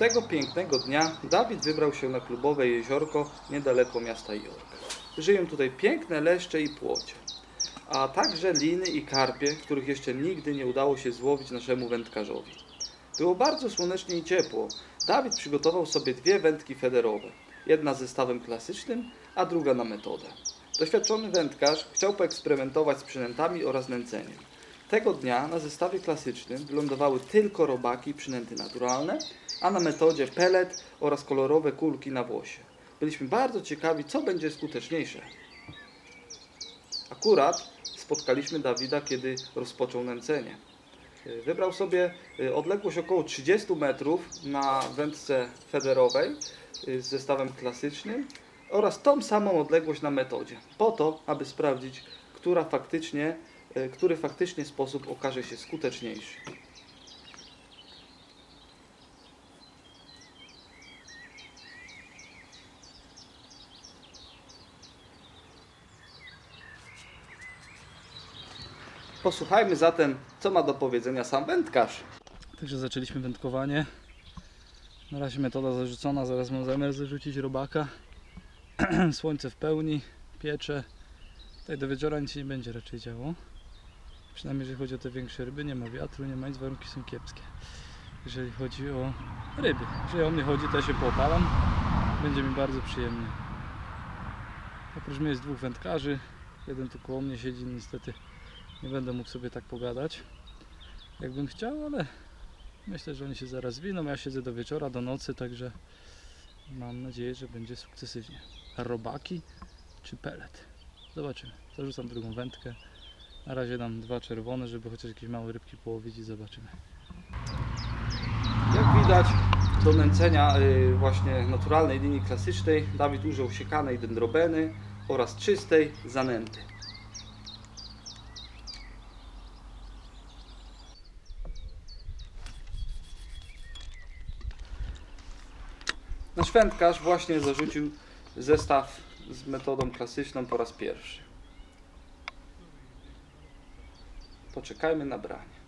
Tego pięknego dnia Dawid wybrał się na klubowe jeziorko niedaleko miasta Jork. Żyją tutaj piękne leszcze i płocie, a także liny i karpie, których jeszcze nigdy nie udało się złowić naszemu wędkarzowi. Było bardzo słonecznie i ciepło. Dawid przygotował sobie dwie wędki federowe. Jedna z zestawem klasycznym, a druga na metodę. Doświadczony wędkarz chciał poeksperymentować z przynętami oraz nęceniem. Tego dnia na zestawie klasycznym wylądowały tylko robaki i przynęty naturalne, a na metodzie pelet oraz kolorowe kulki na włosie. Byliśmy bardzo ciekawi, co będzie skuteczniejsze. Akurat spotkaliśmy Dawida, kiedy rozpoczął nęcenie. Y, Wybrał sobie y, odległość około 30 metrów na wędce federowej y, z zestawem klasycznym oraz tą samą odległość na metodzie, po to, aby sprawdzić, która faktycznie, który faktycznie sposób okaże się skuteczniejszy. Posłuchajmy zatem, co ma do powiedzenia sam wędkarz. Także zaczęliśmy wędkowanie. Na razie metoda zarzucona, zaraz mam zamiar zarzucić robaka. Słońce w pełni, piecze. Tutaj do wieczora nic nie będzie raczej działo. Przynajmniej jeżeli chodzi o te większe ryby, nie ma wiatru, nie ma nic, warunki są kiepskie. Jeżeli chodzi o ryby, jeżeli o mnie chodzi, to ja się poopalam. Będzie mi bardzo przyjemnie. Oprócz mnie jest dwóch wędkarzy. Jeden tu koło mnie siedzi, niestety nie będę mógł sobie tak pogadać jakbym chciał, ale myślę, że oni się zaraz winą. Ja siedzę do wieczora, do nocy, także mam nadzieję, że będzie sukcesywnie. Robaki czy pelet? Zobaczymy. Zarzucam drugą wędkę. Na razie dam dwa czerwone, żeby chociaż jakieś małe rybki połowić i zobaczymy. Jak widać, do nęcenia y, właśnie naturalnej linii klasycznej Dawid użył siekanej dendrobeny oraz czystej zanęty. Nasz wędkarz właśnie zarzucił zestaw z metodą klasyczną po raz pierwszy. Poczekajmy na branie.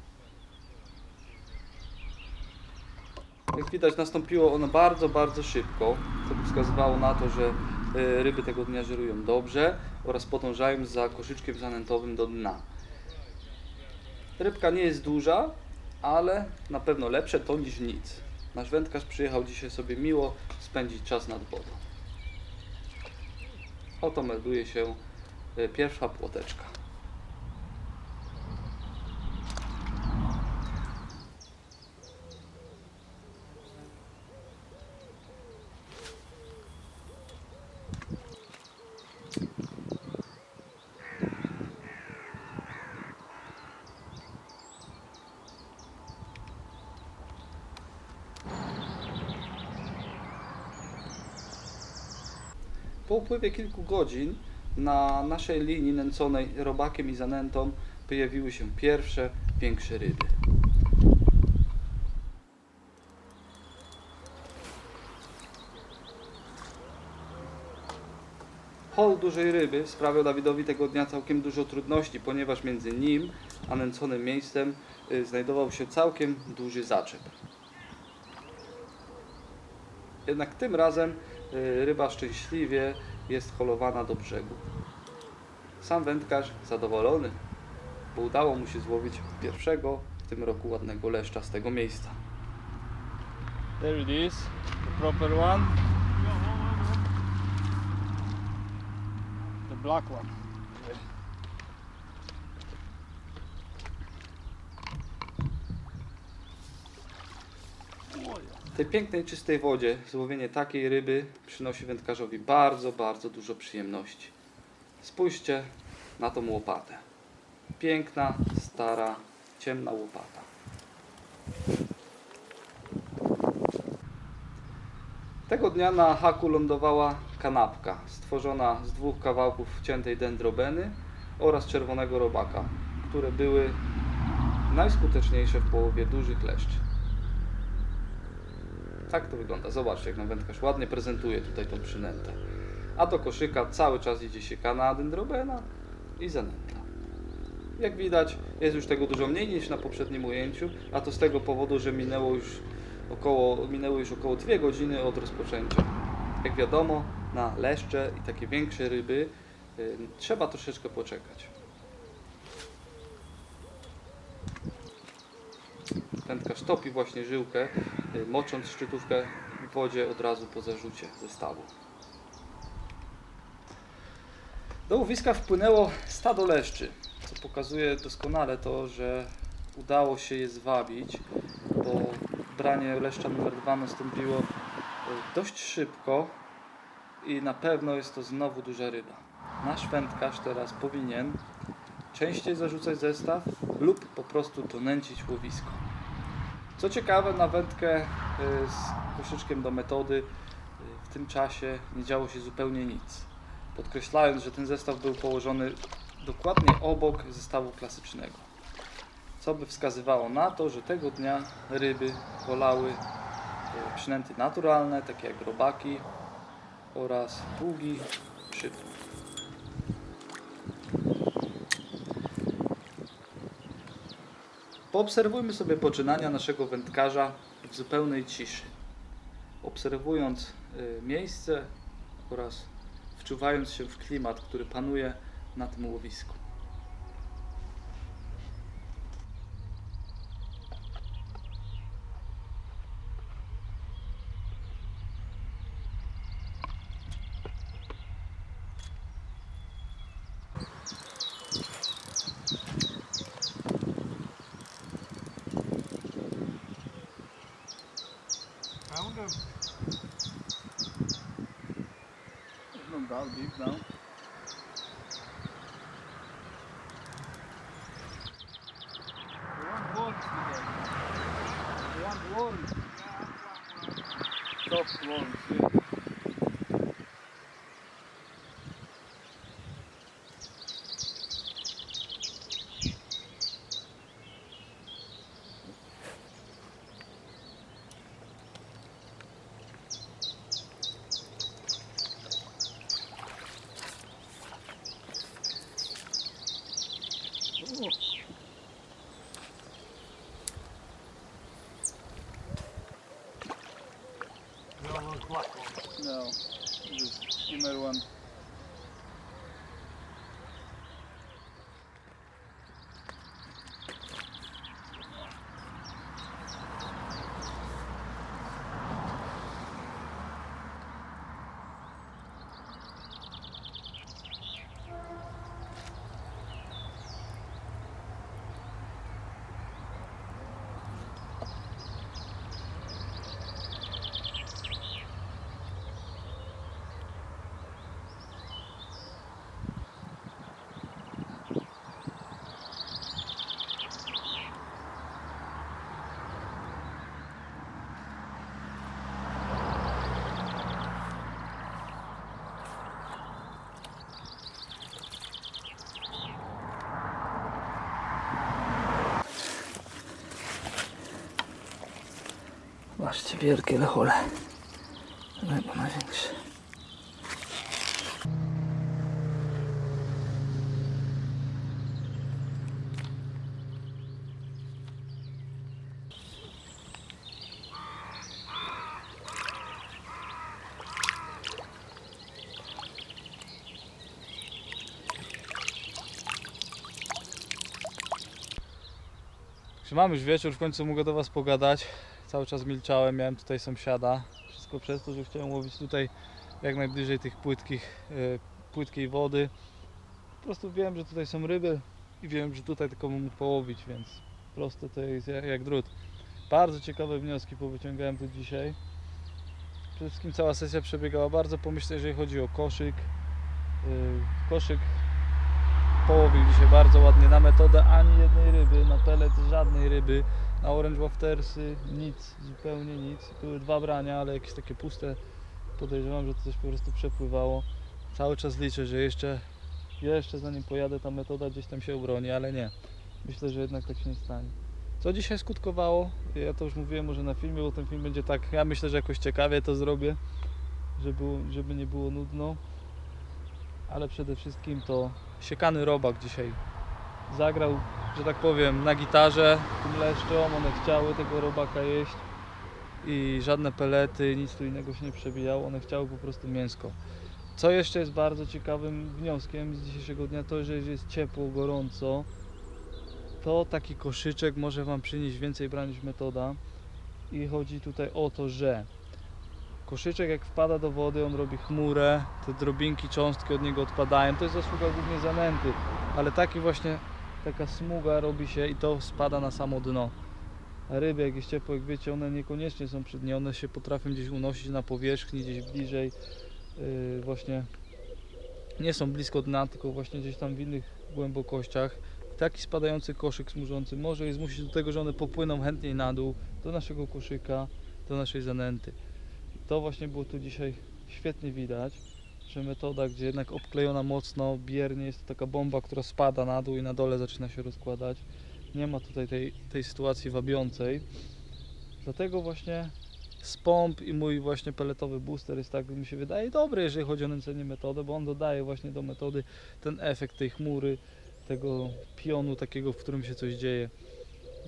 Jak widać nastąpiło ono bardzo, bardzo szybko, co wskazywało na to, że e, ryby tego dnia żerują dobrze oraz podążają za koszyczkiem zanętowym do dna. Rybka nie jest duża, ale na pewno lepsze to niż nic. Nasz wędkarz przyjechał dzisiaj sobie miło spędzić czas nad wodą. Oto melduje się e, pierwsza płoteczka. Po upływie kilku godzin na naszej linii nęconej robakiem i zanętą pojawiły się pierwsze większe ryby. Hol dużej ryby sprawiał Dawidowi tego dnia całkiem dużo trudności, ponieważ między nim a nęconym miejscem y, znajdował się całkiem duży zaczep. Jednak tym razem ryba szczęśliwie jest holowana do brzegu. Sam wędkarz zadowolony, bo udało mu się złowić pierwszego w tym roku ładnego leszcza z tego miejsca. There it is, the proper one. The black one. W tej pięknej, czystej wodzie złowienie takiej ryby przynosi wędkarzowi bardzo, bardzo dużo przyjemności. Spójrzcie na tą łopatę. Piękna, stara, ciemna łopata. Tego dnia na haku lądowała kanapka, stworzona z dwóch kawałków wciętej dendrobeny oraz czerwonego robaka, które były najskuteczniejsze w połowie dużych leszczy. Tak to wygląda. Zobaczcie, jak nam wędkarz ładnie prezentuje tutaj tą przynętę. A do koszyka cały czas idzie siekana dendrobena i zanęta. Jak widać, jest już tego dużo mniej niż na poprzednim ujęciu, a to z tego powodu, że minęło już Około, minęły już około 2 godziny od rozpoczęcia. Jak wiadomo, na leszcze i takie większe ryby y, trzeba troszeczkę poczekać. Wędkarz topi właśnie żyłkę, mocząc szczytówkę w wodzie od razu po zarzucie zestawu. Do łowiska wpłynęło stado leszczy, co pokazuje doskonale to, że udało się je zwabić, bo branie leszcza numer dwa nastąpiło e, dość szybko i na pewno jest to znowu duża ryba. Nasz wędkarz teraz powinien częściej zarzucać zestaw lub po prostu donęcić łowisko. Co ciekawe, na wędkę e, z koszyczkiem do metody e, w tym czasie nie działo się zupełnie nic. Podkreślając, że ten zestaw był położony dokładnie obok zestawu klasycznego. Co by wskazywało na to, że tego dnia ryby wolały e, przynęty naturalne, takie jak robaki oraz długi przypływ. Poobserwujmy sobie poczynania naszego wędkarza w zupełnej ciszy. Obserwując y, miejsce oraz wczuwając się w klimat, który panuje na tym łowisku. tal, livro não. Zobaczcie, wielkie lechole. Chyba największe. Czy mam już wieczór, w końcu mogę do Was pogadać. Cały czas milczałem, miałem tutaj sąsiada. Wszystko przez to, że chciałem łowić tutaj jak najbliżej tych płytkich, e, płytkiej wody. Po prostu wiem, że tutaj są ryby i wiem, że tutaj tylko mógł połowić, więc proste to jest jak, drut. Bardzo ciekawe wnioski powyciągałem tu dzisiaj. Przede wszystkim cała sesja przebiegała bardzo pomyślnie, jeżeli chodzi o koszyk. E, Koszyk połowił dzisiaj bardzo ładnie na metodę ani jednej ryby, na pelet żadnej ryby, na orange waftersy nic, zupełnie nic. Były dwa brania, ale jakieś takie puste. Podejrzewam, że to coś po prostu przepływało. Cały czas liczę, że jeszcze, jeszcze zanim pojadę ta metoda gdzieś tam się obroni, ale nie. Myślę, że jednak tak się nie stanie. Co dzisiaj skutkowało? Ja to już mówiłem może na filmie, bo ten film będzie tak, ja myślę, że jakoś ciekawie to zrobię, żeby, żeby nie było nudno. Ale przede wszystkim to siekany robak dzisiaj zagrał, że tak powiem, na gitarze tym leszczom, one chciały tego robaka jeść. i żadne pelety, nic tu innego się nie przebijało, one chciały po prostu mięsko. Co jeszcze jest bardzo ciekawym wnioskiem z dzisiejszego dnia, to że jest ciepło, gorąco, to taki koszyczek może Wam przynieść więcej bran niż metoda i chodzi tutaj o to, że koszyczek jak wpada do wody, on robi chmurę, te drobinki, cząstki od niego odpadają, to jest zasługa głównie zanęty, ale taki właśnie, taka smuga robi się i to spada na samo dno. A ryby, jak jest ciepło, jak wiecie, one niekoniecznie są przy dnie, one się potrafią gdzieś unosić na powierzchni, gdzieś bliżej, yy, właśnie nie są blisko dna, tylko właśnie gdzieś tam w innych głębokościach. Taki spadający koszyk smużący może je zmusić do tego, że one popłyną chętniej na dół, do naszego koszyka, do naszej zanęty. To właśnie było tu dzisiaj świetnie widać, że metoda, gdzie jednak obklejona mocno, biernie, jest to taka bomba, która spada na dół i na dole zaczyna się rozkładać. Nie ma tutaj tej, tej sytuacji wabiącej. Dlatego właśnie spomp i mój właśnie peletowy booster jest tak, mi się wydaje, dobry, jeżeli chodzi o nęcenie metodę, bo on dodaje właśnie do metody ten efekt tej chmury, tego pionu takiego, w którym się coś dzieje.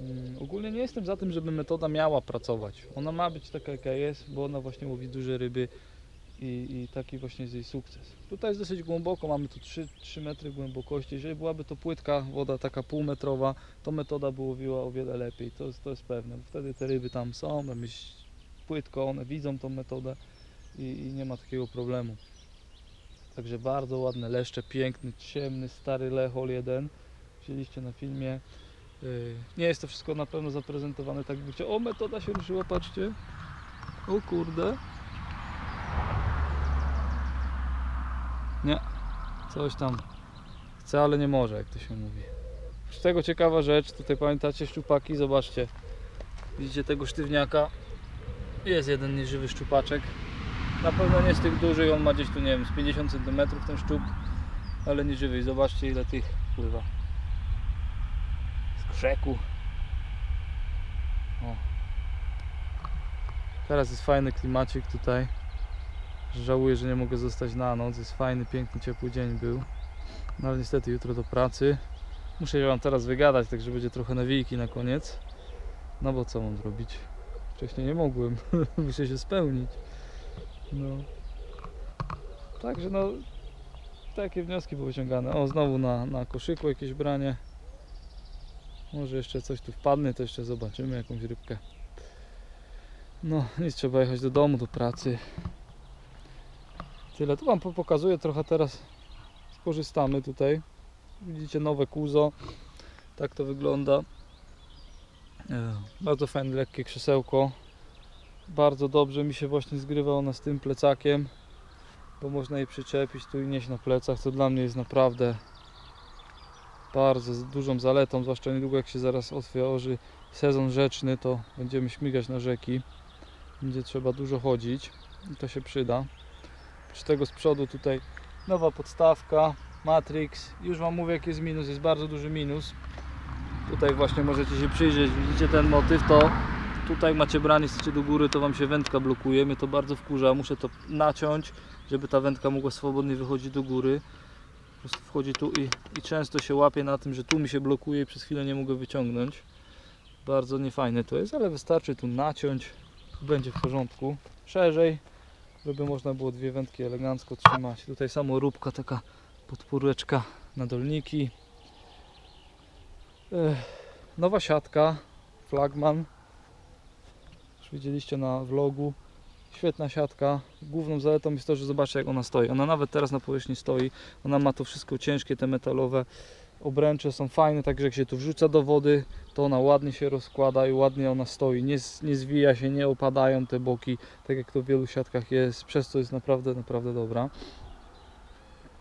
Mm, Ogólnie nie jestem za tym, żeby metoda miała pracować. Ona ma być taka jaka jest, bo ona właśnie łowi duże ryby i, i taki właśnie jest jej sukces. Tutaj jest dosyć głęboko, mamy tu 3, 3 metry głębokości. Jeżeli byłaby to płytka woda taka półmetrowa, to metoda by łowiła o wiele lepiej, to, to jest pewne. Wtedy te ryby tam są, tam jest płytko, one widzą tą metodę i, i nie ma takiego problemu. Także bardzo ładne leszcze, piękny, ciemny, stary lechol jeden. Wzięliście na filmie. Yy, Nie jest to wszystko na pewno zaprezentowane tak, jakby O, metoda się ruszyła, patrzcie. O kurde. Nie, coś tam chce, ale nie może, jak to się mówi. Z tego ciekawa rzecz, tutaj pamiętacie szczupaki, zobaczcie. Widzicie tego sztywniaka? Jest jeden nieżywy szczupaczek. Na pewno nie z tych dużych, on ma gdzieś tu, nie wiem, z 50 cm ten szczup, ale nieżywy. I zobaczcie ile tych pływa. Z krzeku. O. Teraz jest fajny klimacik tutaj. Żałuję, że nie mogę zostać na noc. Jest fajny, piękny, ciepły dzień był. No ale niestety jutro do pracy. Muszę się Wam teraz wygadać, także będzie trochę nawijki na koniec. No bo co mam zrobić? Wcześniej nie mogłem. Muszę się spełnić. No. Także no, takie wnioski były wyciągane. O, znowu na, na koszyku jakieś branie. Może jeszcze coś tu wpadnie, to jeszcze zobaczymy jakąś rybkę. No, nic, trzeba jechać do domu, do pracy. Tyle. Tu Wam po- pokazuję trochę teraz. Skorzystamy tutaj. Widzicie nowe kuzo. Tak to wygląda. E, Bardzo fajne, lekkie krzesełko. Bardzo dobrze mi się właśnie zgrywa ona z tym plecakiem, bo można jej przyczepić tu i nieść na plecach, co dla mnie jest naprawdę bardzo dużą zaletą, zwłaszcza niedługo jak się zaraz otworzy sezon rzeczny, to będziemy śmigać na rzeki. Będzie trzeba dużo chodzić i to się przyda. Przy tego z przodu tutaj nowa podstawka, Matrix. Już Wam mówię jaki jest minus, jest bardzo duży minus. Tutaj właśnie możecie się przyjrzeć, widzicie ten motyw, to tutaj macie branie, chcecie do góry, to Wam się wędka blokuje, mnie to bardzo wkurza, muszę to naciąć, żeby ta wędka mogła swobodnie wychodzić do góry. Po prostu wchodzi tu i, i często się łapie na tym, że tu mi się blokuje i przez chwilę nie mogę wyciągnąć. Bardzo niefajne to jest, ale wystarczy tu naciąć, będzie w porządku. Szerzej, żeby można było dwie wędki elegancko trzymać. Tutaj samoróbka, taka podpóreczka na dolniki. Nowa siatka, flagman. Już widzieliście na vlogu. Świetna siatka. Główną zaletą jest to, że zobaczcie jak ona stoi. Ona nawet teraz na powierzchni stoi. Ona ma to wszystko ciężkie, te metalowe obręcze są fajne, także jak się tu wrzuca do wody, to ona ładnie się rozkłada i ładnie ona stoi. Nie, nie zwija się, nie opadają te boki, tak jak to w wielu siatkach jest, przez co jest naprawdę, naprawdę dobra.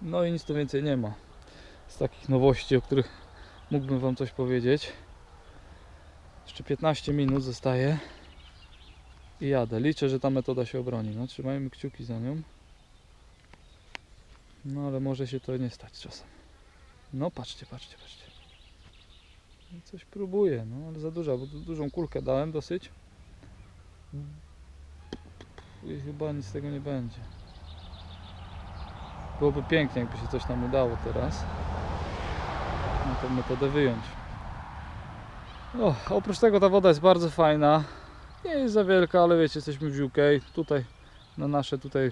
No i nic tu więcej nie ma z takich nowości, o których mógłbym Wam coś powiedzieć. Jeszcze 15 minut zostaje i jadę. Liczę, że ta metoda się obroni. No, trzymajmy kciuki za nią. No ale może się to nie stać czasem. No patrzcie, patrzcie, patrzcie. No, Coś próbuję, no ale za duża, bo dużą kulkę dałem dosyć. I chyba nic z tego nie będzie. Byłoby pięknie, jakby się coś nam udało teraz. Na tę metodę wyjąć. O, oprócz tego ta woda jest bardzo fajna. Nie jest za wielka, ale wiecie, jesteśmy w UK. Tutaj na nasze tutaj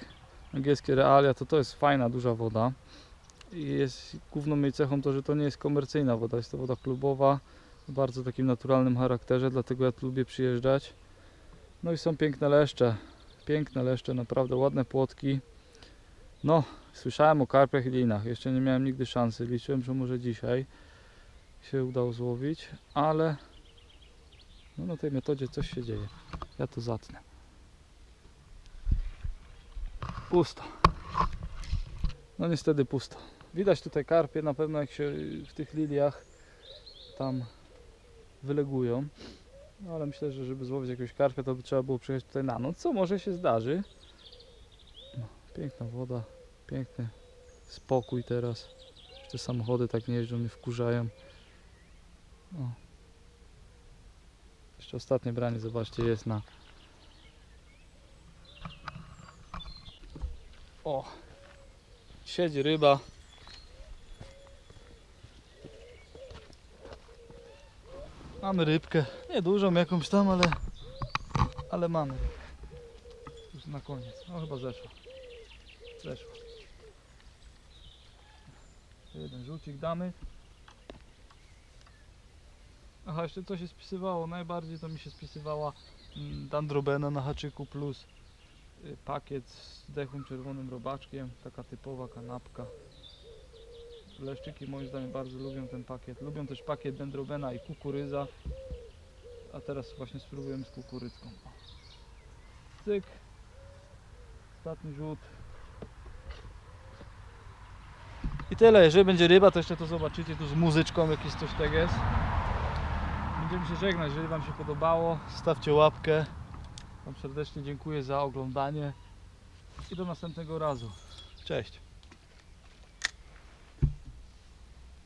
angielskie realia to to jest fajna, duża woda. Jest główną jej cechą to, że to nie jest komercyjna woda, jest to woda klubowa o bardzo takim naturalnym charakterze, dlatego ja tu lubię przyjeżdżać. No i są piękne leszcze, piękne leszcze, naprawdę ładne płotki. No, słyszałem o karpiach i linach, jeszcze nie miałem nigdy szansy, liczyłem, że może dzisiaj się udało złowić, ale no na tej metodzie coś się dzieje. Ja to zatnę. Pusto. No niestety pusto. Widać tutaj karpie, na pewno jak się w tych liliach tam wylegują. No ale myślę, że żeby złowić jakiegoś karpia, to by trzeba było przyjechać tutaj na noc, co może się zdarzy. No, piękna woda, piękny spokój teraz. Te samochody tak nie jeżdżą, mnie wkurzają. Jeszcze ostatnie branie, zobaczcie, jest na. O! Siedzi ryba. Mamy rybkę. Nie dużą jakąś tam, ale. Ale mamy. Już na koniec. No chyba zeszła. Zeszła. Jeden rzucik damy. Aha, jeszcze co się spisywało? Najbardziej to mi się spisywała mm, Dandrobena na haczyku plus y, pakiet z dechłym czerwonym robaczkiem. Taka typowa kanapka. Leszczyki moim zdaniem bardzo lubią ten pakiet. Lubią też pakiet dendrobena i kukurydza. A teraz właśnie spróbujemy z kukurydzką. Cyk. Ostatni rzut. I tyle. Jeżeli będzie ryba, to jeszcze to zobaczycie tu z muzyczką jakieś coś tak jest. Będziemy się żegnać. Jeżeli Wam się podobało, stawcie łapkę. Wam serdecznie dziękuję za oglądanie i do następnego razu. Cześć.